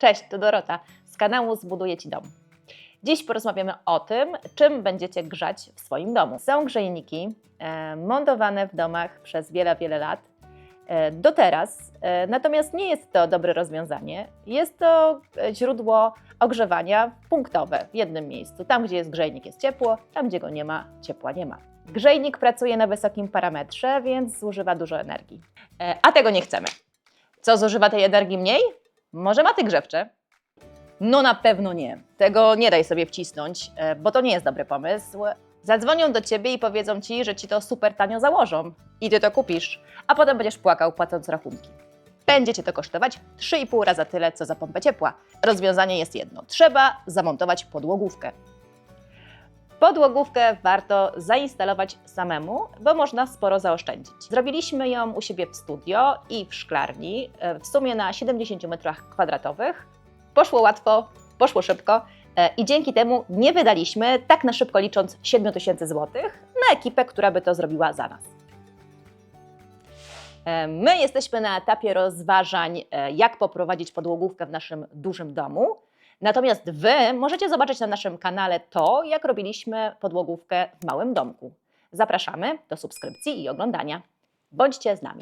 Cześć, to Dorota z kanału Zbuduję Ci Dom. Dziś porozmawiamy o tym, czym będziecie grzać w swoim domu. Są grzejniki e, montowane w domach przez wiele, wiele lat. E, do teraz, e, natomiast nie jest to dobre rozwiązanie. Jest to e, źródło ogrzewania punktowe w jednym miejscu. Tam, gdzie jest grzejnik, jest ciepło, tam, gdzie go nie ma, ciepła nie ma. Grzejnik pracuje na wysokim parametrze, więc zużywa dużo energii. E, a tego nie chcemy. Co zużywa tej energii mniej? Może maty grzewcze? No na pewno nie. Tego nie daj sobie wcisnąć, e, bo to nie jest dobry pomysł. Zadzwonią do ciebie i powiedzą ci, że ci to super tanio założą i ty to kupisz, a potem będziesz płakał płacąc rachunki. Będzie cię to kosztować 3,5 raza tyle, co za pompę ciepła. Rozwiązanie jest jedno: trzeba zamontować podłogówkę. Podłogówkę warto zainstalować samemu, bo można sporo zaoszczędzić. Zrobiliśmy ją u siebie w studio i w szklarni, e, w sumie na 70 m2. Poszło łatwo, poszło szybko e, i dzięki temu nie wydaliśmy, tak na szybko licząc, 7 tysięcy złotych na ekipę, która by to zrobiła za nas. E, My jesteśmy na etapie rozważań, jak poprowadzić podłogówkę w naszym dużym domu. Natomiast Wy możecie zobaczyć na naszym kanale to, jak robiliśmy podłogówkę w małym domku. Zapraszamy do subskrypcji i oglądania. Bądźcie z nami.